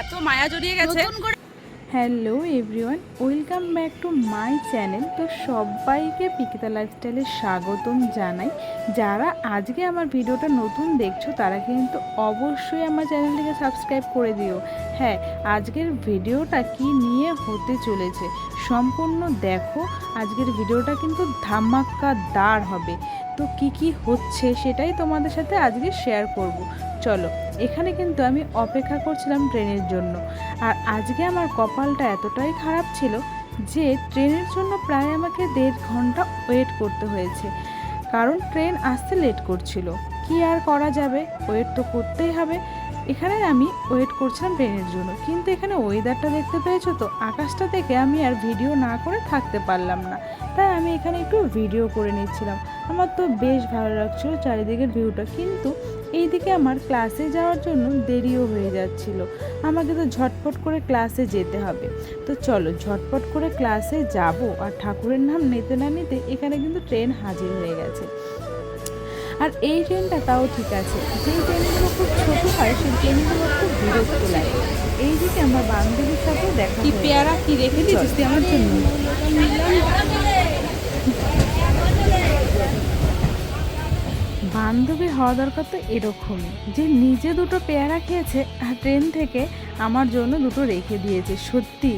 এত মায়া জড়িয়ে গেছে। Hello everyone, welcome back to my channel. তো সবাইকে পিকিতা লাইফস্টাইলে স্বাগতম জানাই। যারা আজকে আমার ভিডিওটা নতুন দেখছ, তারা কিন্তু অবশ্যই আমার চ্যানেলটিকে সাবস্ক্রাইব করে দিও। হ্যাঁ আজকের ভিডিওটা কি নিয়ে হতে চলেছে সম্পূর্ণ দেখো। আজকের ভিডিওটা কিন্তু ধামাক্কাদার হবে। তো কি কি হচ্ছে সেটাই তোমাদের সাথে আজকে শেয়ার করব। চলো, এখানে কিন্তু আমি অপেক্ষা করছিলাম ট্রেনের জন্য। আর আজকে আমার কপালটা এতটাই খারাপ ছিল যে ট্রেনের জন্য প্রায় আমাকে দেড় ঘণ্টা ওয়েট করতে হয়েছে। কারণ ট্রেন আসতে লেট করছিল। কি আর করা যাবে? ওয়েট তো করতেই হবে। এখানে আমি ওয়েট করছিলাম ট্রেনের জন্য। কিন্তু এখানে ওয়েদারটা দেখতে পেয়েছ তো? আকাশটা দেখে আমি আর ভিডিও না করে থাকতে পারলাম না। তাই আমি এখানে একটু ভিডিও করে নিচ্ছিলাম। আমার তো বেশ ভালো লাগছিল চারিদিকের ভিউটা কিন্তু এইদিকে আমার ক্লাসে যাওয়ার জন্য দেরিও হয়ে যাচ্ছিল। আমাকে তো ঝটপট করে ক্লাসে যেতে হবে। তো চলো, ঝটপট করে ক্লাসে যাব। আর ঠাকুরের নাম নিতে না নিতে এখানে কিন্তু ট্রেন হাজির হয়ে গেছে। আর এই ট্রেনটা তাও ঠিক আছে। যেই ট্রেনগুলো খুব ছোটো হয় সেই ট্রেনগুলো খুব বিরক্ত লাগে। এইদিকে আমার বান্ধবীর সাথে দেখা কি পেয়ারা কি রেখে দিয়েছিস তুই আমার জন্য? বান্ধবী হওয়া দরকার তো এরকমই। যে নিজে দুটো পেয়ারা খেয়েছে আর ট্রেন থেকে আমার জন্য দুটো রেখে দিয়েছে। সত্যি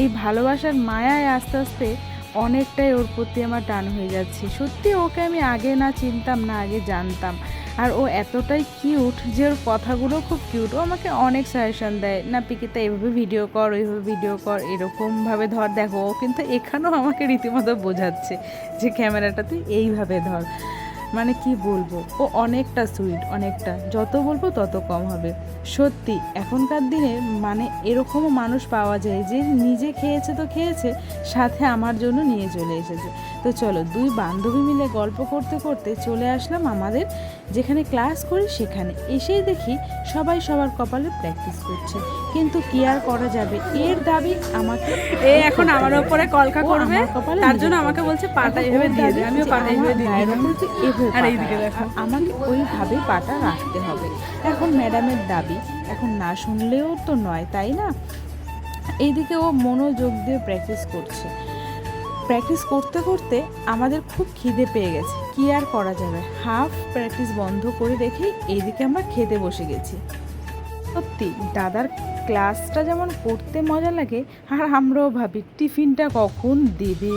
এই ভালোবাসার মায়ায় আস্তে আস্তে অনেকটাই ওর প্রতি আমার টান হয়ে যাচ্ছে। সত্যি ওকে আমি আগে না চিনতাম, না আগে জানতাম। আর ও এতটাই কিউট যে ওর কথাগুলো খুব কিউট। ও আমাকে অনেক সাজেশন দেয়, না পিকিতা, এভাবে ভিডিও কর, ওইভাবে ভিডিও কর, এরকমভাবে ধর। দেখো, ও কিন্তু এখানেও আমাকে রীতিমতো বোঝাচ্ছে যে, ক্যামেরাটা তুই এইভাবে ধর। মানে কি বলব? ও অনেকটা সুইট অনেকটা। যত বলব তত কম হবে। সত্যি, এখনকার দিনে মানে এরকমও মানুষ পাওয়া যায় যে নিজে খেয়েছে তো খেয়েছে, সাথে আমার জন্য নিয়ে চলে এসেছে। তো চলো দুই বান্ধবী মিলে গল্প করতে করতে চলে আসলাম আমাদের যেখানে ক্লাস করি সেখানে। এসেই দেখি সবাই সবার কপালে প্র্যাকটিস করছে। কিন্তু কি আর করা যাবে? এর দাবি আমাকে এ এখন আমার উপরে কলকা করবে। তার জন্য আমাকে বলছে পাটা এভাবে দিয়ে দাবি দে। আমিও পাটা এভাবে ওপর এভাবে আর এইদিকে দেখো। আমাকে ওইভাবে পাটা রাখতে হবে। এখন ম্যাডামের দাবি এখন না শুনলেও তো নয় তাই না? এইদিকে ও মনোযোগ দিয়ে প্র্যাকটিস করছে। প্র্যাকটিস করতে করতে আমাদের খুব খিদে পেয়ে গেছে। কি আর করা যাবে? হাফ প্র্যাকটিস বন্ধ করে রেখেই এইদিকে আমরা খেতে বসে গেছি। সত্যি, দাদার ক্লাসটা যেমন করতে মজা লাগে, আর আমরাও ভাবি, টিফিনটা কখন দেবে?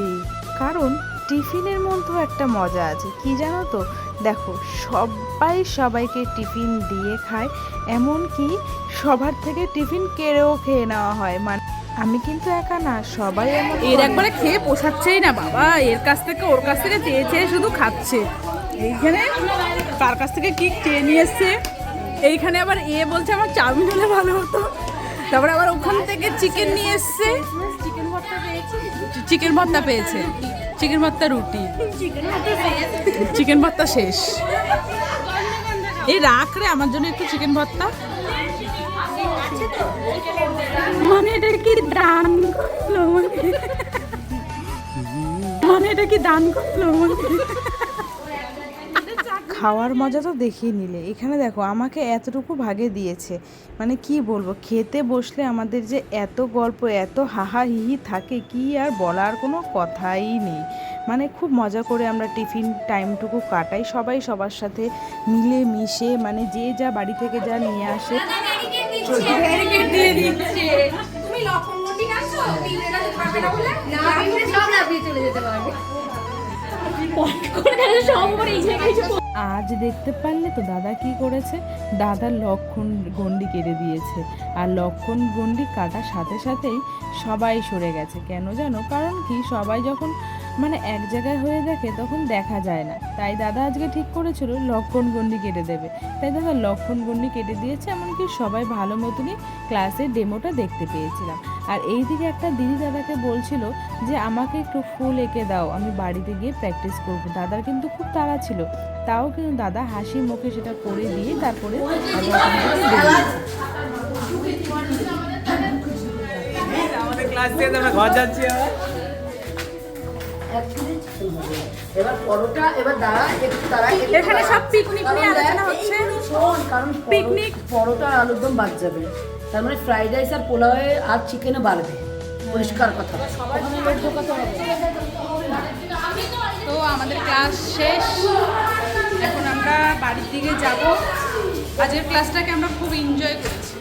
কারণ টিফিনের মধ্যেও একটা মজা আছে। কি জানো তো? দেখো, সবাই সবাইকে টিফিন দিয়ে খায় এমন কি সবার থেকে টিফিন কেড়েও খেয়ে নেওয়া হয়। মানে আমি কিন্তু একা না সবাই এমন এর একবারে খেয়ে পোষাচ্ছেই না বাবা এর কাছ থেকে ওর কাছ থেকে চেয়ে চেয়ে শুধু খাচ্ছে। এইখানে কার কাছ থেকে কি চেয়ে নিয়ে এসছে? এইখানে আবার এ বলছে আমার চাউমিন হলে ভালো হতো। তারপরে আবার ওখান থেকে চিকেন নিয়ে এসছে। চিকেন ভর্তা পেয়েছে। চিকেন ভর্তা রুটি। চিকেন ভর্তা শেষ। এই রাখ রে আমার জন্য একটু চিকেন ভর্তা। মানে এটা কি দান করল? মানে? এটা কি দান করল খাওয়ার মজা তো দেখিয়ে নিলে। এখানে দেখো, আমাকে এতটুকু ভাগে দিয়েছে। মানে কি বলব, খেতে বসলে আমাদের যে এত গল্প, এত হাহা হিহি থাকে, কি আর বলার কোনো কথাই নেই। মানে খুব মজা করে আমরা টিফিন টাইমটুকু কাটাই। সবাই সবার সাথে মিলে মিশে মানে যে যা বাড়ি থেকে যা নিয়ে আসে তুমি লক্ষণ আছো পিঁপড়ে গাছে থাকবে না বলে? না পিঁপড়ে সব লাফিয়ে চলে যেতে পারবে। আজ দেখতে পারলে তো দাদা কি করেছে? দাদা লক্ষণ গন্ডি কেটে দিয়েছে। আর লক্ষণ গন্ডি কাটার সাথে সাথেই সবাই সরে গেছে। কেন জানো? কারণ কি? সবাই যখন মানে এক জায়গায় হয়ে দেখে তখন দেখা যায় না। তাই দাদা আজকে ঠিক করেছিল লক্ষণ গন্ডি কেটে দেবে। তাই দাদা লক্ষণ গন্ডি কেটে দিয়েছে, এমনকি সবাই ভালো মতনই ক্লাসের ডেমোটা দেখতে পেয়েছিলাম। আর এই দিকে একটা দিদি দাদাকে বলছিল যে, আমাকে একটু ফুল এঁকে দাও, আমি বাড়িতে গিয়ে প্র্যাকটিস করব। দাদার কিন্তু খুব তাড়া ছিল। তাও কিন্তু দাদা হাসি মুখে সেটা করে দিয়ে তারপরে ক্লাস তো আমরা ঘর যাচ্ছি এবার পরোটা এবার দাঁড়া একটু তারা এখানে সব পিকনিক নিয়ে আলোচনা হচ্ছে। শোন কারণ পিকনিক পরোটা আর আলুর দম বাদ যাবে। তার মানে ফ্রাইড রাইস আর পোলাওয়ে আর চিকেনে বাড়বে। পরিষ্কার কথা। তো আমাদের ক্লাস শেষ। এখন আমরা বাড়ির দিকে যাব। আজকের ক্লাসটাকে আমরা খুব এনজয় করেছি।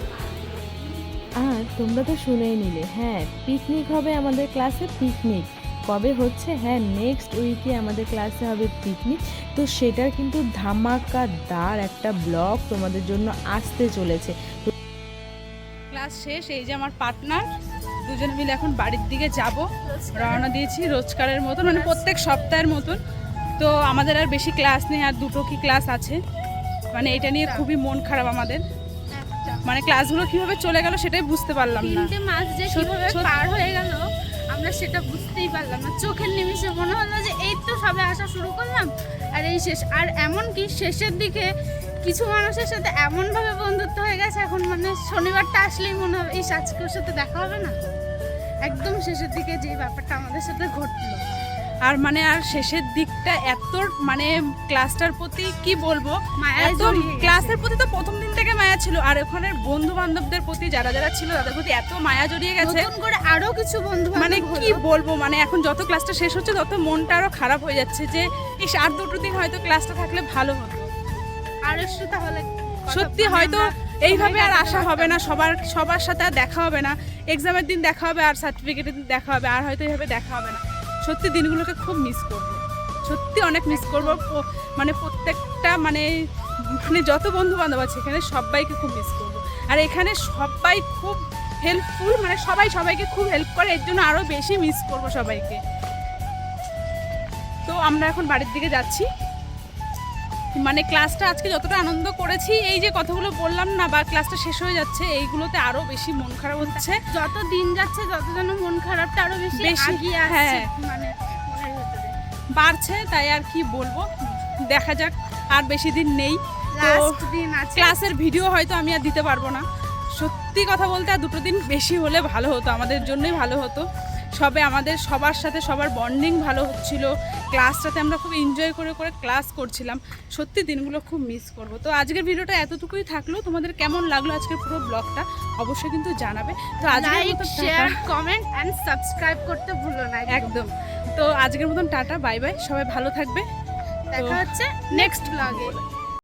আর তোমরা তো শুনেই নিলে। হ্যাঁ পিকনিক হবে আমাদের ক্লাসে পিকনিক কবে হচ্ছে? হ্যাঁ নেক্সট উইকে আমাদের ক্লাসে হবে পিকনিক তো সেটার কিন্তু ধামাকাদার একটা ব্লগ তোমাদের জন্য আসতে চলেছে। ক্লাস শেষ এই যে আমার পার্টনার দুজন মিলে এখন বাড়ির দিকে যাব। রওনা দিয়েছি রোজকারের মতন মানে প্রত্যেক সপ্তাহের মতন। তো আমাদের আর বেশি ক্লাস নেই আর দুটো কি ক্লাস আছে? মানে এটা নিয়ে খুবই মন খারাপ আমাদের। মানে ক্লাসগুলো কীভাবে চলে গেল সেটাই বুঝতে পারলাম না। মাস যে কীভাবে পার হয়ে গেল আমরা সেটা বুঝতেই পারলাম না। চোখের নিমিষে মনে হলো যে এই তো সবে আসা শুরু করলাম, আর এই শেষ। আর এমন কি শেষের দিকে কিছু মানুষের সাথে এমনভাবে বন্ধুত্ব হয়ে গেছে, এখন মানে শনিবারটা আসলেই মনে হবে, এই আজকে ওর সাথে দেখা হবে না। একদম শেষের দিকে যে ব্যাপারটা আমাদের সাথে ঘটলো। আর মানে আর শেষের দিকটা এত মানে ক্লাসটার প্রতি কি বলব? এত ক্লাসের প্রতি তো প্রথম দিন থেকে মায়া ছিল আর ওখানে বন্ধু বান্ধবদের প্রতি যারা যারা ছিল তাদের প্রতি এত মায়া জড়িয়ে গেছে। নতুন করে আরও কিছু বন্ধু মানে কি বলব মানে এখন যত ক্লাসটা শেষ হচ্ছে তত মনটা আরও খারাপ হয়ে যাচ্ছে যে এই আর দুটো দিন হয়তো ক্লাসটা থাকলে ভালো হতো। আর তাহলে সত্যি হয়তো এইভাবে আর আসা হবে না সবার সবার সাথে আর দেখা হবে না। এক্সামের দিন দেখা হবে আর সার্টিফিকেটের দিন দেখা হবে আর হয়তো এইভাবে দেখা হবে না। সত্যি দিনগুলোকে খুব মিস করব। সত্যি অনেক মিস করব। মানে প্রত্যেকটা মানে মানে যত বন্ধু বান্ধব আছে এখানে সবাইকে খুব মিস করব। আর এখানে সবাই খুব হেল্পফুল মানে সবাই সবাইকে খুব হেল্প করে এর জন্য আরও বেশি মিস করব সবাইকে। তো আমরা এখন বাড়ির দিকে যাচ্ছি। মানে ক্লাসটা আজকে যতটা আনন্দ করেছি এই যে কথাগুলো বললাম না বা ক্লাসটা শেষ হয়ে যাচ্ছে এইগুলোতে আরও বেশি মন খারাপ হচ্ছে। যত দিন যাচ্ছে যত যেন মন খারাপটা আরও বেশি বেশি, আসছে হ্যাঁ। মানে বাড়ছে তাই আর কি বলব। দেখা যাক আর বেশি দিন নেই। ক্লাসের ভিডিও হয়তো আমি আর দিতে পারব না। সত্যি কথা বলতে আর দুটো দিন বেশি হলে ভালো হতো আমাদের জন্যই ভালো হতো। সবে আমাদের সবার সাথে সবার বন্ডিং ভালো হচ্ছিল। ক্লাসটাতে আমরা খুব এনজয় করে করে ক্লাস করছিলাম। সত্যি দিনগুলো খুব মিস করব। তো আজকের ভিডিওটা এতটুকুই থাকল। তোমাদের কেমন লাগল আজকের পুরো ব্লগটা অবশ্যই কিন্তু জানাবে। তো like share comment and subscribe করতে ভুলো না একদম। একদম। তো আজকের মতন টাটা বাই বাই সবাই ভালো থাকবে। দেখা হচ্ছে নেক্সট ব্লগে